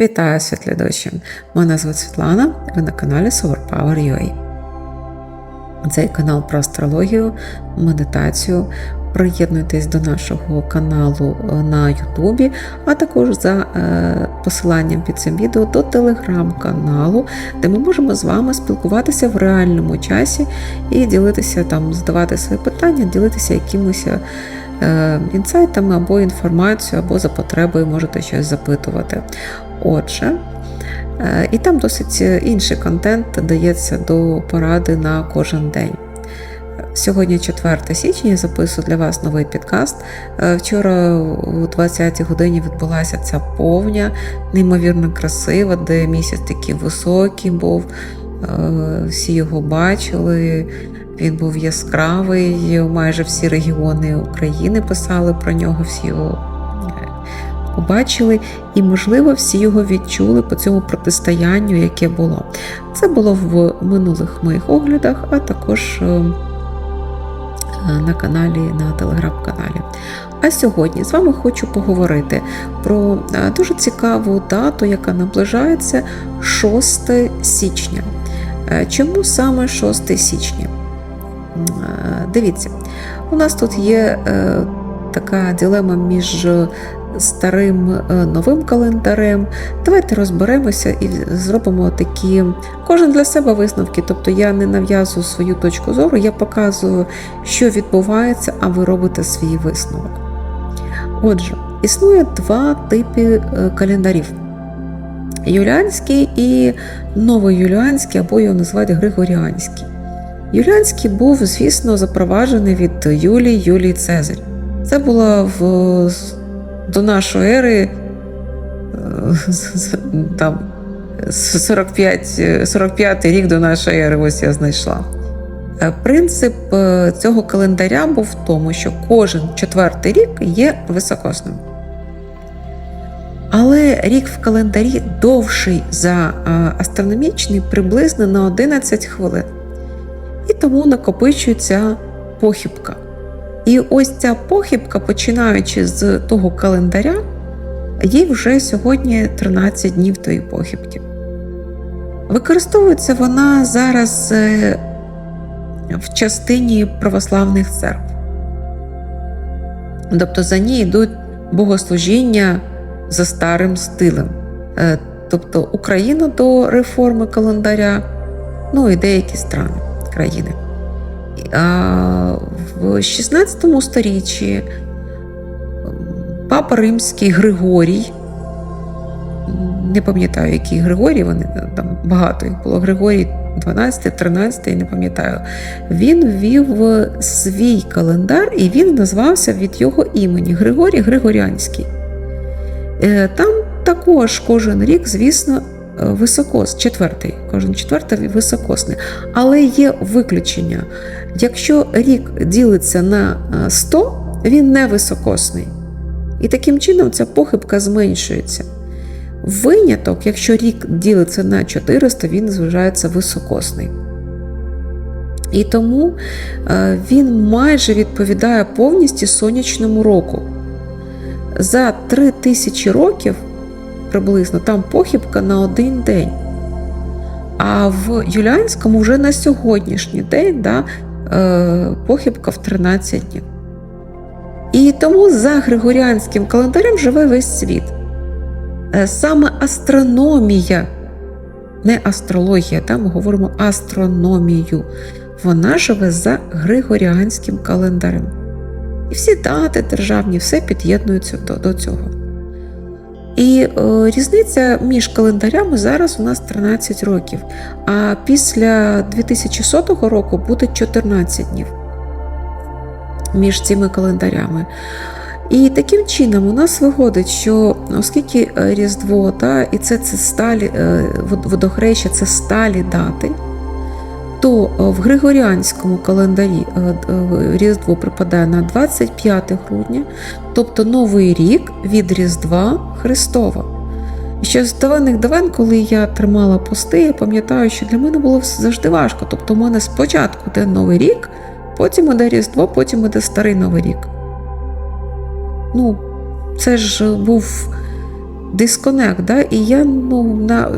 Вітаю світлядочі! Мене звуть Світлана, ви на каналі SolarPower.ua. Цей канал про астрологію, медитацію. Приєднуйтесь до нашого каналу на Ютубі, а також за е, посиланням під цим відео до телеграм-каналу, де ми можемо з вами спілкуватися в реальному часі і ділитися там, задавати свої питання, ділитися якимось е, інсайтами або інформацією, або за потребою можете щось запитувати. Отже, е, і там досить інший контент дається до поради на кожен день. Сьогодні 4 січня я записую для вас новий підкаст. Е, Вчора о 20-й годині відбулася ця повня, неймовірно красива, де місяць такий високий був. Е, Всі його бачили. Він був яскравий, майже всі регіони України писали про нього, всі його побачили, і, можливо, всі його відчули по цьому протистоянню, яке було. Це було в минулих моїх оглядах, а також на каналі, на телеграм-каналі. А сьогодні з вами хочу поговорити про дуже цікаву дату, яка наближається 6 січня. Чому саме 6 січня? Дивіться, у нас тут є така дилема між старим новим календарем. Давайте розберемося і зробимо такі кожен для себе висновки. Тобто я не нав'язую свою точку зору, я показую, що відбувається, а ви робите свій висновок. Отже, існує два типи календарів. Юліанський і новоюліанський, або його називають Григоріанський. Юліанський був, звісно, запроваджений від Юлії Юлії Цезарь. Це було в до нашої ери там 45 45 рік до нашої ери, ось я знайшла. Принцип цього календаря був в тому, що кожен четвертий рік є високосним. Але рік в календарі довший за астрономічний приблизно на 11 хвилин. І тому накопичується похибка. І ось ця похибка, починаючи з того календаря, їй вже сьогодні 13 днів тої похибки. Використовується вона зараз е, в частині православних церкв. Тобто за ній йдуть богослужіння за старим стилем. Е, тобто Україна до реформи календаря, ну і деякі страни країни. В 16 сторіччі папа Римський Григорій, не пам'ятаю, який Григорій, вони там багато їх було. Григорій 12, 13, не пам'ятаю. Він ввів свій календар і він назвався від його імені Григорій Григоріанський. Е, там також кожен рік, звісно, високос, четвертий, кожен четвертий високосний. Але є виключення. Якщо рік ділиться на 100, він не високосний. І таким чином ця похибка зменшується. Виняток, якщо рік ділиться на 400, він зважається високосний. І тому він майже відповідає повністю сонячному року. За 3000 років приблизно там похибка на один день. А в Юліанському вже на сьогоднішній день да, е, похибка в 13 днів. І тому за Григоріанським календарем живе весь світ. Е, саме астрономія, не астрологія, там ми говоримо астрономію. Вона живе за Григоріанським календарем. І всі дати державні, все під'єднуються до цього. І е, різниця між календарями зараз у нас 13 років, а після 2100 року буде 14 днів між цими календарями. І таким чином у нас виходить, що оскільки Різдво та, і це це сталі, е, водохреща це сталі дати то е, в Григоріанському календарі е, е, Різдво припадає на 25 грудня, тобто Новий рік від Різдва Христова. Ще з давених давен, коли я тримала пости, я пам'ятаю, що для мене було завжди важко. Тобто, у мене спочатку йде Новий рік, потім іде Різдво, потім іде Старий Новий рік. Ну, це ж був дисконект. Да? І я ну, на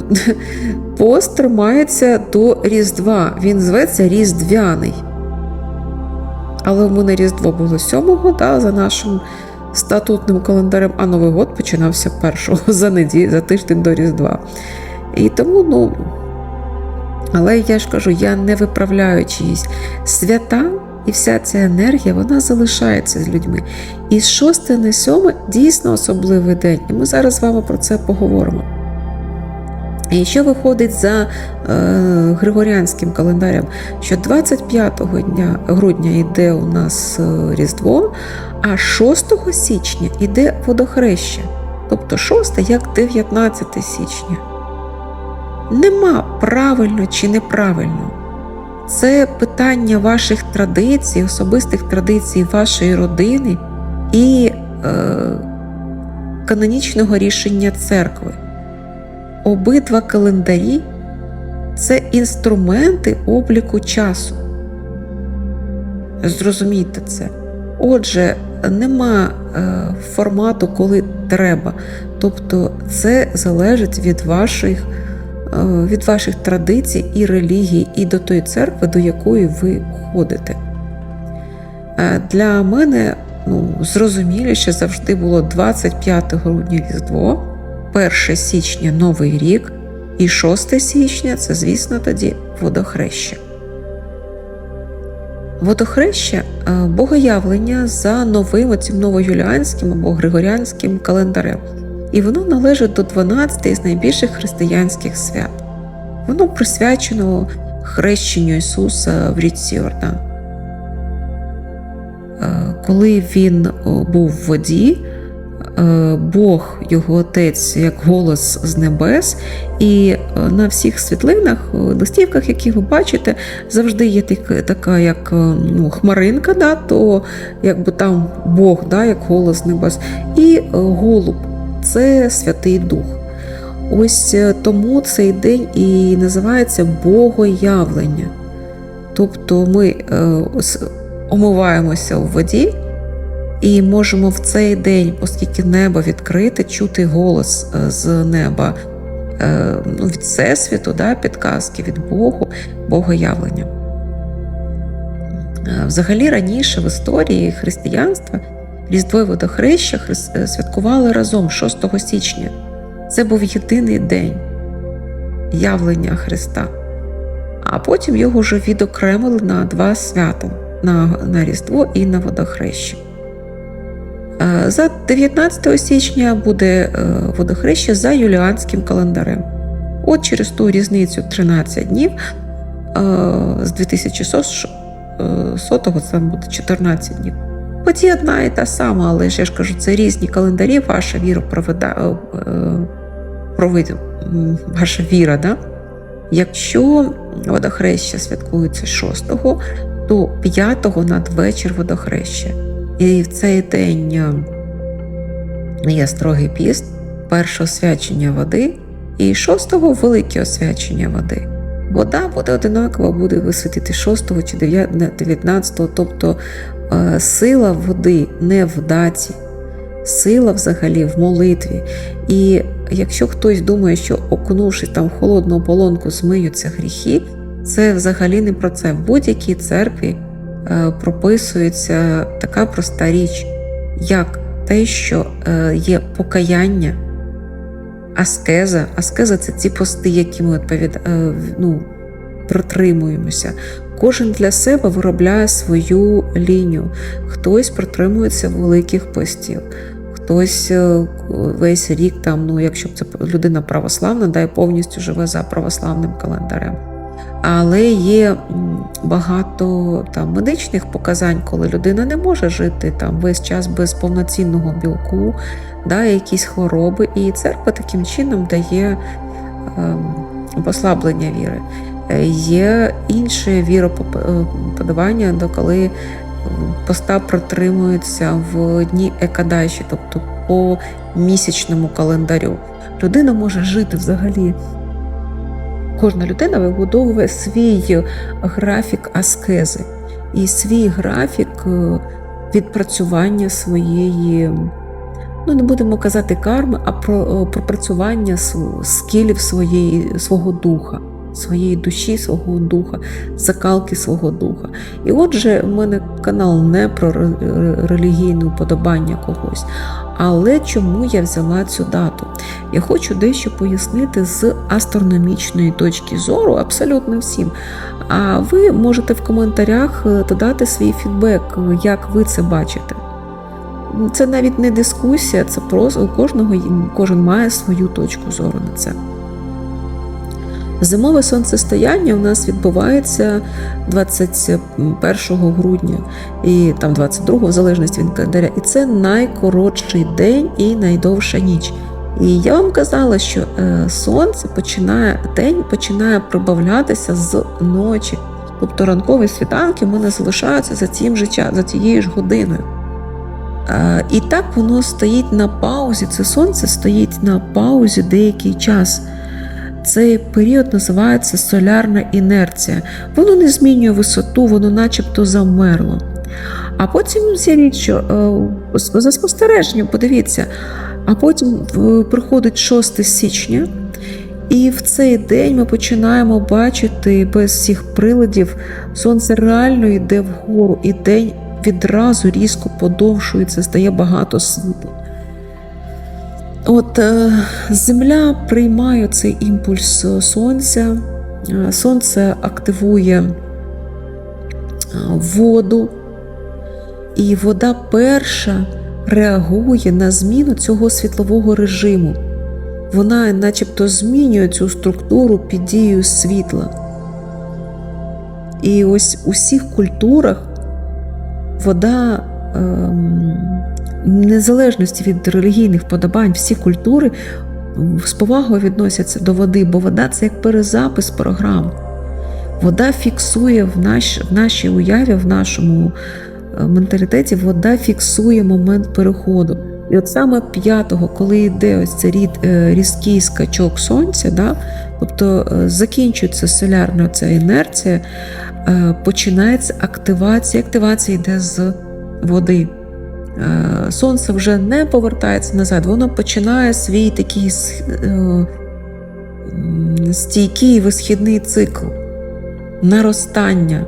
пост тримається до Різдва. Він зветься Різдвяний. Але в мене Різдво було 7-го, да, за нашим статутним календарем, а Новий год починався першого за неділю, за тиждень до Різдва. І тому, ну. Але я ж кажу, я не виправляю чиїсь свята, і вся ця енергія вона залишається з людьми. І з 6 на 7 дійсно особливий день. І ми зараз з вами про це поговоримо. І що виходить за е, Григоріанським календарем, що 25 дня грудня йде у нас е, Різдво, а 6 січня йде водохреща. Тобто 6 як 19 січня. Нема правильно чи неправильно. Це питання ваших традицій, особистих традицій вашої родини і е, канонічного рішення церкви. Обидва календарі це інструменти обліку часу. Зрозумійте це. Отже, нема е, формату, коли треба. Тобто, це залежить від ваших, від ваших традицій і релігій, і до тої церкви, до якої ви ходите. Е, для мене ну, зрозуміліше завжди було 25 грудня Різдво. 1 січня Новий рік і 6 січня це, звісно, тоді водохреща. Водохреща богоявлення за новим оцим новоюліанським або григоріанським календарем. І воно належить до 12 з найбільших християнських свят. Воно присвячено хрещенню Ісуса в річці Йордан. Коли він був в воді, Е, Бог, його отець, як голос з небес, і е, на всіх світлинах, е, листівках, які ви бачите, завжди є така, як ну, хмаринка, да, то якби там Бог, да, як голос з небес, і голуб це Святий Дух. Ось тому цей день і називається Богоявлення. Тобто ми омиваємося у воді. І можемо в цей день, оскільки небо відкрите, чути голос е, з неба е, ну, від Всесвіту, да, підказки від Богу, Богоявлення. Е, взагалі раніше в історії християнства Різдво і водохреща святкували разом 6 січня. Це був єдиний день явлення Христа. А потім його вже відокремили на два свята: на, на Різдво і на водохреща. Е, за 19 січня буде е, водохреща за юліанським календарем. От через ту різницю 13 днів е, з 2100 це буде 14 днів. Подія одна і та сама, але ж я ж кажу, це різні календарі, ваша віра проведа, провид, ваша віра. Да? Якщо водохреща святкується 6, то 5 надвечір водохреща. І в цей день е, є строгий піст, перше освячення води і шостого велике освячення води. Вода буде одинаково, буде висвятити 6 чи 19, тобто е, сила води не в даті, сила взагалі в молитві. І якщо хтось думає, що окунувшись там в холодну ополонку, змиються гріхи, це взагалі не про це. В будь-якій церкві Е, прописується така проста річ, як те, що е, є покаяння, аскеза. Аскеза це ті пости, які ми відповід... Е, ну, протримуємося. Кожен для себе виробляє свою лінію. Хтось протримується великих постів, хтось весь рік, там, ну, якщо це людина православна, да, повністю живе за православним календарем. Але є багато там медичних показань, коли людина не може жити там весь час без повноцінного білку, да, якісь хвороби, і церква таким чином дає ем, послаблення віри. Е, є інше віроподавання, коли поста протримуються в дні екадаші, тобто по місячному календарю. Людина може жити взагалі. Кожна людина вибудовує свій графік аскези. І свій графік е, відпрацювання своєї ну не будемо казати карми, а про пропрацювання скілів своєї, свого духа, своєї душі, свого духа, закалки свого духа. І отже, в мене канал не про релігійне уподобання когось. Але чому я взяла цю дату? Я хочу дещо пояснити з астрономічної точки зору, абсолютно всім. А ви можете в коментарях е, додати свій фідбек, як ви це бачите. Це навіть не дискусія, це просто у кожного кожен має свою точку зору на це. Зимове сонцестояння у нас відбувається 21 грудня і там 22 в залежності від календаря. І це найкоротший день і найдовша ніч. І я вам казала, що е, сонце починає день починає прибавлятися з ночі. Тобто ранкові світанки мене залишаються за цим же за цією ж годиною. І так воно стоїть на паузі. Це сонце стоїть на паузі деякий час. Цей період називається солярна інерція. Воно не змінює висоту, воно начебто замерло. А потім з'явіть, що е, за спостереженням, подивіться, а потім е, приходить 6 січня, і в цей день ми починаємо бачити без всіх приладів, сонце реально йде вгору, і день відразу різко подовшується, стає багато світла. От е, Земля приймає цей імпульс сонця, е, сонце активує е, воду, і вода перша реагує на зміну цього світлового режиму. Вона начебто змінює цю структуру під дією світла. І ось у всіх культурах вода. Ем, незалежності від релігійних подобань, всі культури з повагою відносяться до води, бо вода це як перезапис програм. Вода фіксує в, наш, в нашій уяві, в нашому е, менталітеті, вода фіксує момент переходу. І от саме п'ятого, коли йде ось цей рід, е, різкий скачок сонця, да, тобто е, закінчується солярна ця інерція, починається активація. Активація йде з води. Е, сонце вже не повертається назад, воно починає свій такий е, стійкий висхідний цикл, наростання.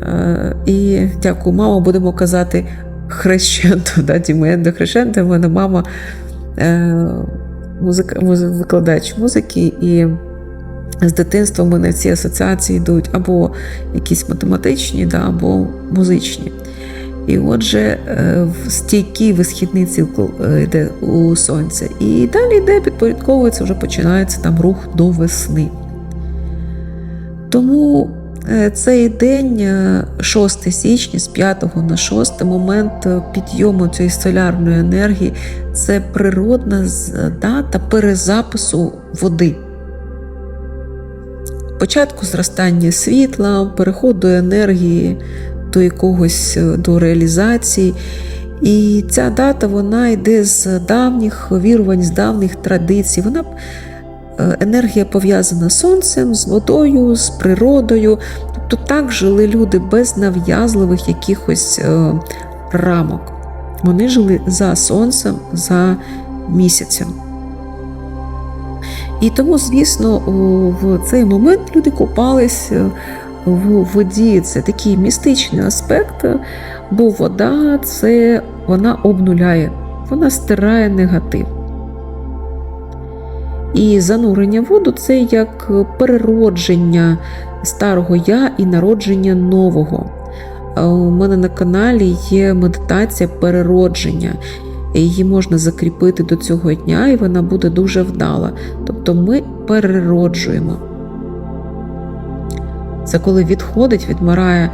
Е, і дякую, мама, будемо казати хрещенто. Да, Діменdo хрещенто, в мене мама музик, викладач музики, і з дитинства в мене ці асоціації йдуть або якісь математичні, да, або музичні. І отже, е, стійкий висхідний цикл е, йде у сонця. І далі йде, підпорядковується, вже починається там рух до весни. Тому е, цей день, 6 січня, з 5 на 6 момент підйому цієї солярної енергії це природна дата перезапису води. Початку зростання світла, переходу енергії до якогось е, до реалізації. І ця дата вона йде з давніх вірувань, з давніх традицій. Вона е, енергія пов'язана з сонцем, з водою, з природою. Тобто так жили люди без нав'язливих якихось е, рамок. Вони жили за сонцем, за місяцем. І тому, звісно, в цей момент люди купались в воді це такий містичний аспект, бо вода це вона обнуляє, вона стирає негатив. І занурення в воду це як переродження старого я і народження нового. У мене на каналі є медитація переродження. Її можна закріпити до цього дня, і вона буде дуже вдала. Тобто ми перероджуємо. Це коли відходить, відмирає.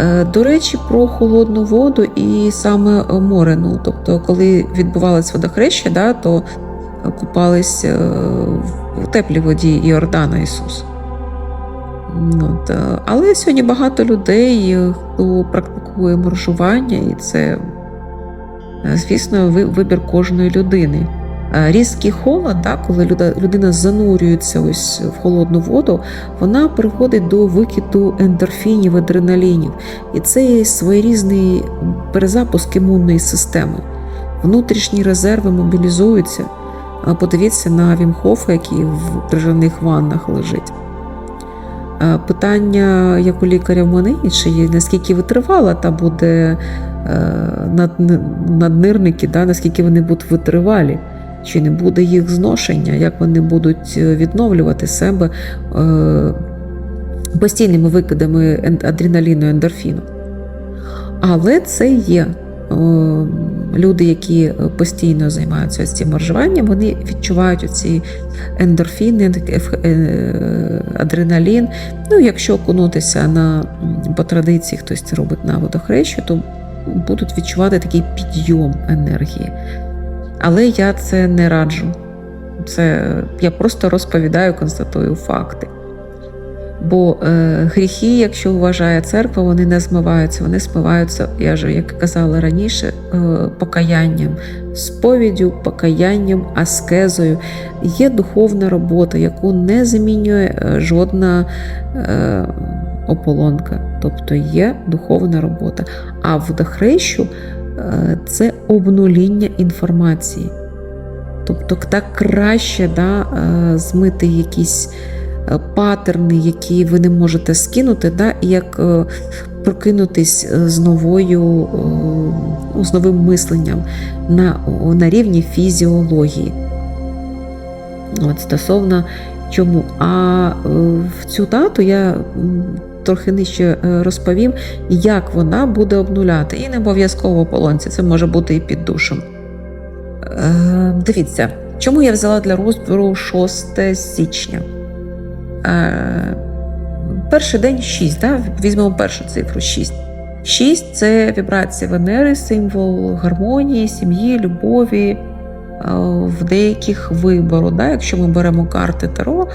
Е, до речі, про холодну воду і саме море. Ну, Тобто, коли відбувалось водохреща, да, то купались е, в теплій воді Іордана Ісус. От. Е, але сьогодні багато людей, хто практикує моржування, і це, звісно, вибір кожної людини. Е, різкий холод, так, коли людина занурюється ось в холодну воду, вона приходить до викиду ендорфінів, адреналінів. І це своєрізний перезапуск імунної системи. внутрішні резерви мобілізуються. Подивіться на Вімхофа, який в крижаних ваннах лежить. Е, Питання, як у лікаря в мене інше є, наскільки витривала та буде е, над- наднирники, да, наскільки вони будуть витривалі, чи не буде їх зношення, як вони будуть е, відновлювати себе е, постійними викидами ен- адреналіну, ендорфіну. Але це є. Е, Люди, які постійно займаються цим моржуванням, вони відчувають оці ендорфіни, адреналін. Ну, якщо окунутися на по традиції, хтось це робить на водохрещу, то будуть відчувати такий підйом енергії. Але я це не раджу. Це я просто розповідаю, констатую факти. Бо е, гріхи, якщо вважає церква, вони не змиваються, вони смиваються, я ж як казала раніше, е, покаянням, сповіддю, покаянням, аскезою. Є духовна робота, яку не замінює е, жодна е, ополонка. Тобто є духовна робота. А водохрещу е, це обнуління інформації. Тобто так краще да, е, змити якісь е, патерни, які ви не можете скинути, да, як е, прокинутись з новою, з новим мисленням на, на рівні фізіології. От, стосовно чому. А в цю дату я трохи нижче е, розповім, як вона буде обнуляти. І не обов'язково полонці, це може бути і під душем. Е, Дивіться, чому я взяла для розбору 6 січня? Е, Перший день 6, да? візьмемо першу цифру 6. 6 це вібрація Венери, символ гармонії, сім'ї, любові, в деяких вибору. Да? Якщо ми беремо карти Таро,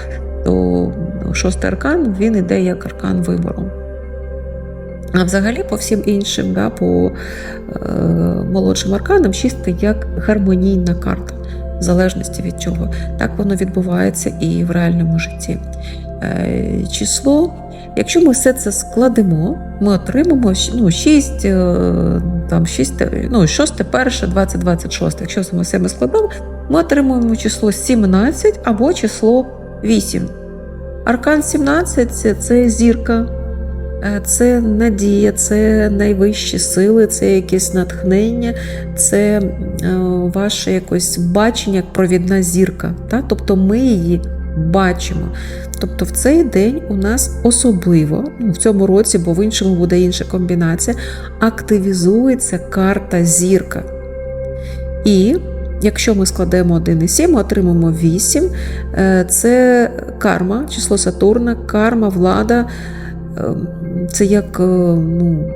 то шостий аркан він іде як аркан вибору. А взагалі, по всім іншим, да, по е, молодшим арканам, шістка як гармонійна карта, в залежності від чого. Так воно відбувається і в реальному житті. Е, число, якщо ми все це складемо, ми отримаємо ну, 6, е, там, 6, ну, 6, 1, 20, 26. Якщо ми все ми складемо, ми отримуємо число 17 або число 8. Аркан 17 це- це зірка. Е, Це надія, це найвищі сили, це якесь натхнення, це е, ваше якось бачення як провідна зірка. Та? Тобто ми її бачимо. Тобто в цей день у нас особливо, ну, в цьому році, бо в іншому буде інша комбінація, активізується карта зірка. І якщо ми складемо 1 і 7, ми отримаємо 8. Е, Це карма, число Сатурна, карма, влада. Ем, Це як, е, ну,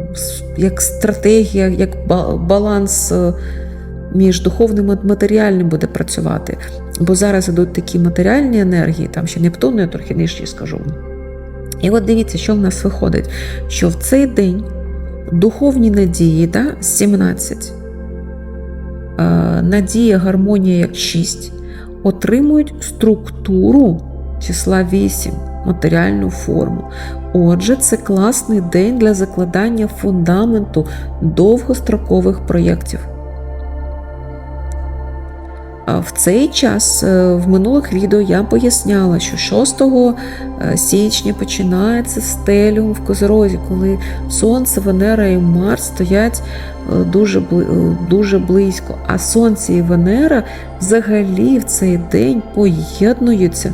як стратегія, як баланс е, між духовним і матеріальним буде працювати. Бо зараз ідуть такі матеріальні енергії, там ще Нептун, я трохи нижче скажу. І от дивіться, що в нас виходить, що в цей день духовні надії, да, 17, е, надія, гармонія як 6, отримують структуру числа 8, матеріальну форму. Отже, це класний день для закладання фундаменту довгострокових проєктів. В цей час е, в минулих відео я поясняла, що 6 е, січня починається стеліум в Козерозі, коли Сонце, Венера і Марс стоять е, дуже, е, дуже близько. А Сонце і Венера взагалі в цей день поєднуються.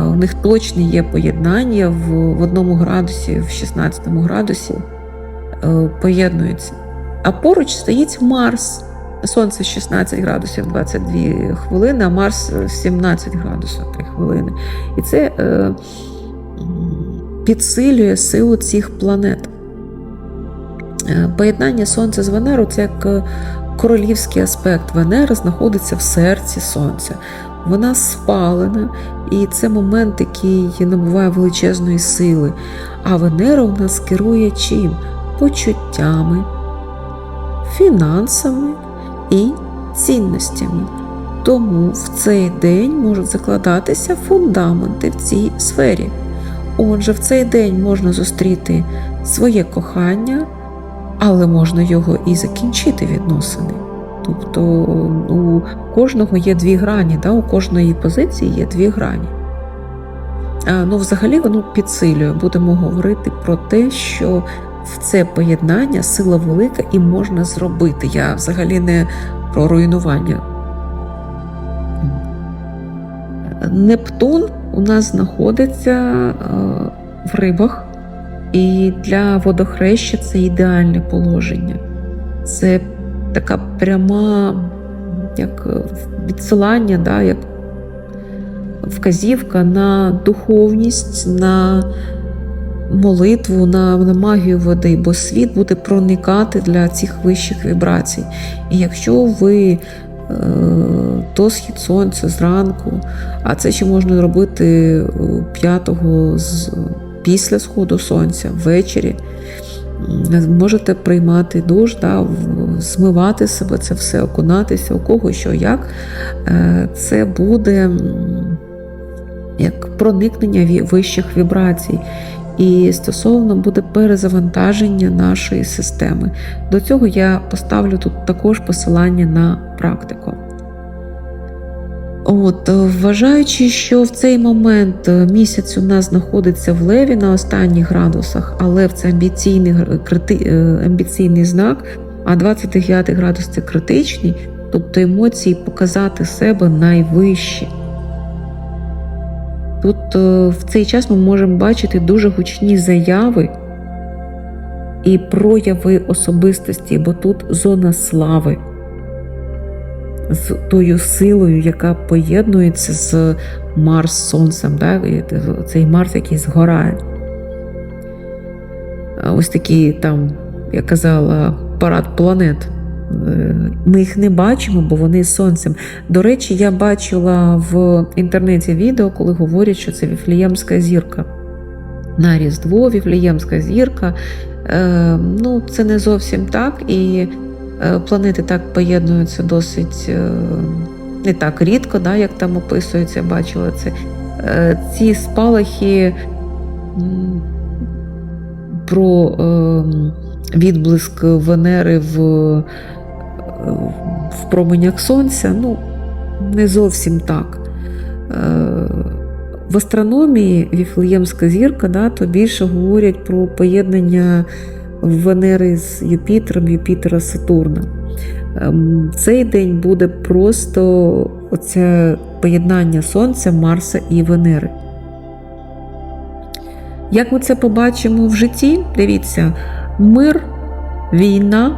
У них точно є поєднання в, в одному градусі, в 16 градусі е, поєднуються. А поруч стоїть Марс. Сонце 16 градусів 22 хвилини, а Марс 17 градусів 3 хвилини. І це е, підсилює силу цих планет. Е, Поєднання Сонця з Венерою це як е, королівський аспект. Венера знаходиться в серці Сонця. Вона спалена, і це момент, який набуває величезної сили. А Венера у нас керує чим? Почуттями, фінансами і цінностями. Тому в цей день можуть закладатися фундаменти в цій сфері. Отже, в цей день можна зустріти своє кохання, але можна його і закінчити відносини. Тобто у кожного є дві грані, да? у кожної позиції є дві грані. А, ну, взагалі воно підсилює. Будемо говорити про те, що в це поєднання сила велика і можна зробити. Я взагалі не про руйнування. Нептун у нас знаходиться в рибах, і для водохреща це ідеальне положення. Це така пряма як відсилання, да, як вказівка на духовність, на молитву, на, на магію води, бо світ буде проникати для цих вищих вібрацій. І якщо ви то схід сонця зранку, а це ще можна робити 5-го з після сходу сонця ввечері. Можете приймати душ, да, змивати себе це все, окунатися, у кого що як. Е, це буде як проникнення вищих вібрацій. І стосовно буде перезавантаження нашої системи. До цього я поставлю тут також посилання на практику. От, Вважаючи, що в цей момент місяць у нас знаходиться в леві на останніх градусах, але це амбіційний крити, амбіційний знак, а 29 градус це критичний, тобто емоції показати себе найвищі. Тут е, в цей час ми можемо бачити дуже гучні заяви і прояви особистості, бо тут зона слави з тою силою, яка поєднується з Марс Сонцем, да? цей Марс, який згорає. Ось такий там, я казала, парад планет. Е, ми їх не бачимо, бо вони сонцем. До речі, я бачила в інтернеті відео, коли говорять, що це Віфліємська зірка. На Різдво, Віфліємська зірка. Е, ну, Це не зовсім так. І планети так поєднуються досить не так рідко, да, як там описується, бачила це. Ці спалахи про відблиск Венери в в променях сонця, ну, не зовсім так. Е, в астрономії Віфлеємська зірка, да, то більше говорять про поєднання Венери з Юпітером, Юпітера Сатурна. Ем, цей день буде просто оце поєднання Сонця, Марса і Венери. Як ми це побачимо в житті? Дивіться, мир, війна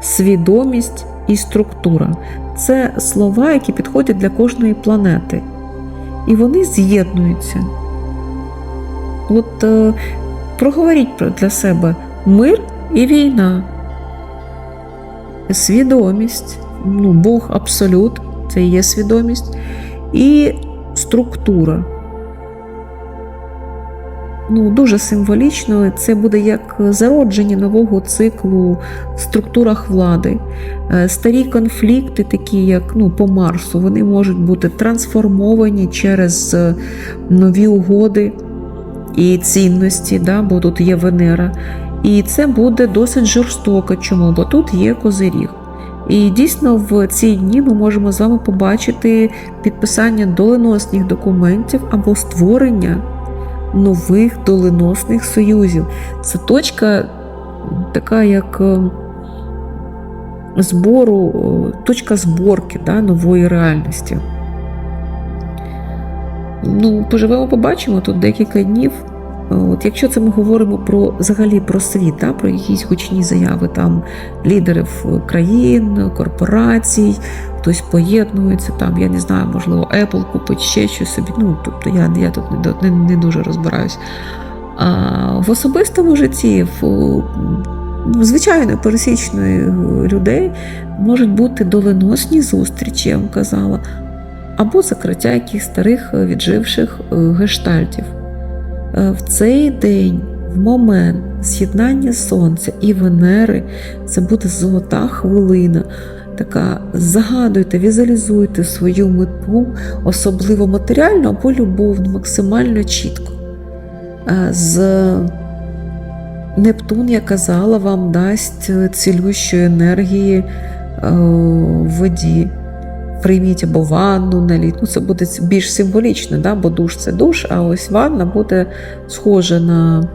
свідомість і структура це слова, які підходять для кожної планети. І вони з'єднуються. От е, проговоріть для себе мир і війна, свідомість, ну, Бог абсолют, це є свідомість, і структура ну, дуже символічно. Це буде як зародження нового циклу в структурах влади. Е, старі конфлікти, такі як ну, по Марсу, вони можуть бути трансформовані через е, нові угоди і цінності, да, бо тут є Венера. І це буде досить жорстоко. Чому? Бо тут є козиріг. І дійсно в ці дні ми можемо з вами побачити підписання доленосних документів або створення нових доленосних союзів. Це точка така, як е, збору, е, точка зборки да, нової реальності. Ну, Поживемо, побачимо тут декілька днів. От Якщо це ми говоримо про взагалі про світ, да, про якісь гучні заяви там лідерів країн, корпорацій, хтось поєднується, там, я не знаю, можливо, Apple купить ще щось собі. Ну, тобто я я тут не, не, не дуже розбираюсь. А в особистому житті, в звичайно, пересічної людей можуть бути доленосні зустрічі, я вам казала, або закриття якихось старих відживших е, гештальтів. Е, в цей день, в момент з'єднання Сонця і Венери, це буде золота хвилина. Така загадуйте, візуалізуйте свою мету, особливо матеріальну або любовну, максимально чітко. Е, з Нептун, я казала, вам дасть цілющої енергії в воді. Прийміть або ванну наліть. Ну, це буде більш символічно, да? бо душ це душ, а ось ванна буде схожа на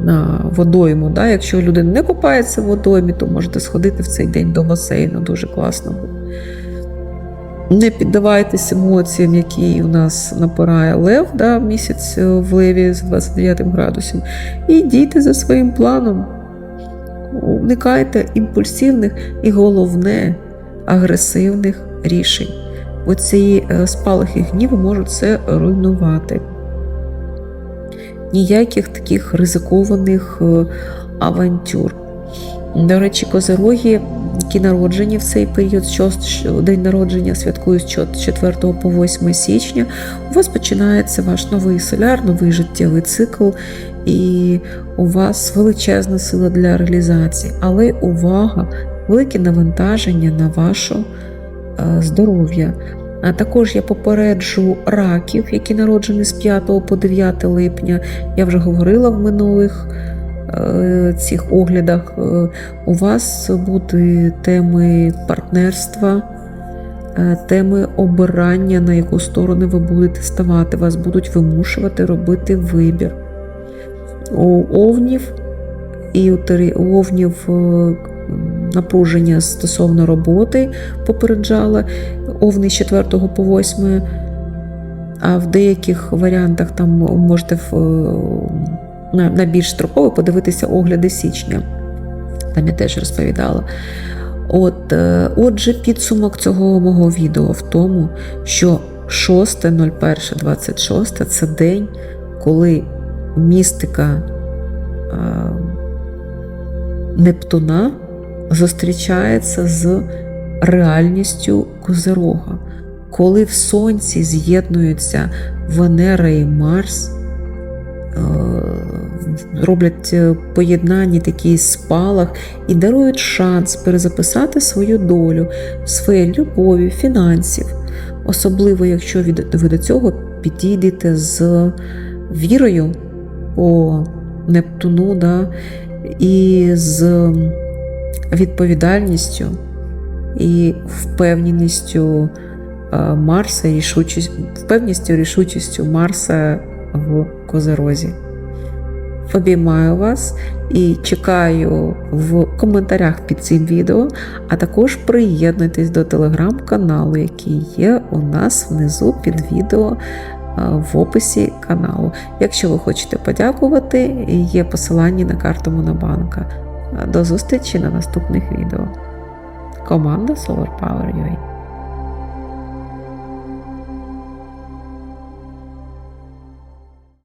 на водойму. Да? Якщо людина не купається в водоймі, то можете сходити в цей день до басейну. Дуже класно буде. Не піддавайтесь емоціям, які у нас напирає лев да, місяць в леві з 29 градусом. І дійте за своїм планом. Уникайте імпульсивних і головне агресивних рішень. Оці спалахи гніву можуть це руйнувати. Ніяких таких ризикованих авантюр. До речі, козороги, які народжені в цей період, що день народження святкують з 4 по 8 січня, у вас починається ваш новий соляр, новий життєвий цикл, і у вас величезна сила для реалізації. Але увага, велике навантаження на ваше здоров'я. А також я попереджу раків, які народжені з 5 по 9 липня. Я вже говорила в минулих цих оглядах. У вас будуть теми партнерства, теми обирання, на яку сторону ви будете ставати. Вас будуть вимушувати робити вибір. У овнів і у овнів напруження стосовно роботи попереджала овни з 4 по 8, а в деяких варіантах там можете на більш строково подивитися огляди січня. Там я теж розповідала. От, Отже, підсумок цього мого відео в тому, що 6.01.26 це день, коли містика Нептуна зустрічається з реальністю Козирога. Коли в Сонці з'єднуються Венера і Марс, роблять поєднані такий спалах і дарують шанс перезаписати свою долю, сфері любові, фінансів. Особливо, якщо ви до цього підійдете з вірою по Нептуну, да, і з відповідальністю і впевненістю Марса, рішучість, впевністю рішучістю Марса в Козерозі. Обіймаю вас і чекаю в коментарях під цим відео, а також приєднуйтесь до телеграм-каналу, який є у нас внизу під відео в описі каналу. Якщо ви хочете подякувати, є посилання на карту Монобанка. До зустрічі на наступних відео. Команда Solar Power UA